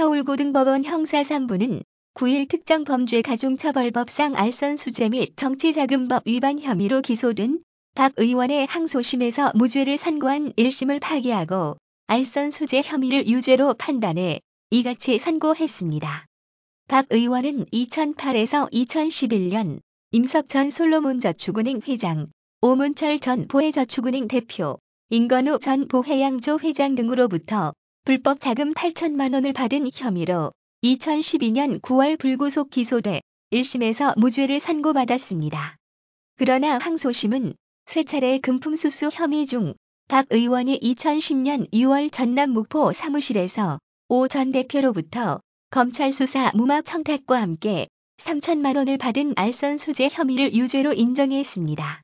서울고등법원 형사 3부는 9일 특정 범죄 가중처벌법상 알선 수재 및 정치자금법 위반 혐의로 기소된 박 의원의 항소심에서 무죄를 선고한 1심을 파기하고 알선 수재 혐의를 유죄로 판단해 이같이 선고했습니다. 박 의원은 2008에서 2011년 임석 전 솔로몬 저축은행 회장, 오문철 전 보혜저축은행 대표, 인건우 전 보혜양조 회장 등으로부터 불법 자금 8천만 원을 받은 혐의로 2012년 9월 불구속 기소돼 1심에서 무죄를 선고받았습니다. 그러나 항소심은 세 차례 금품수수 혐의 중 박 의원이 2010년 6월 전남 목포 사무실에서 오 전 대표로부터 검찰 수사 무마 청탁과 함께 3천만 원을 받은 알선 수재 혐의를 유죄로 인정했습니다.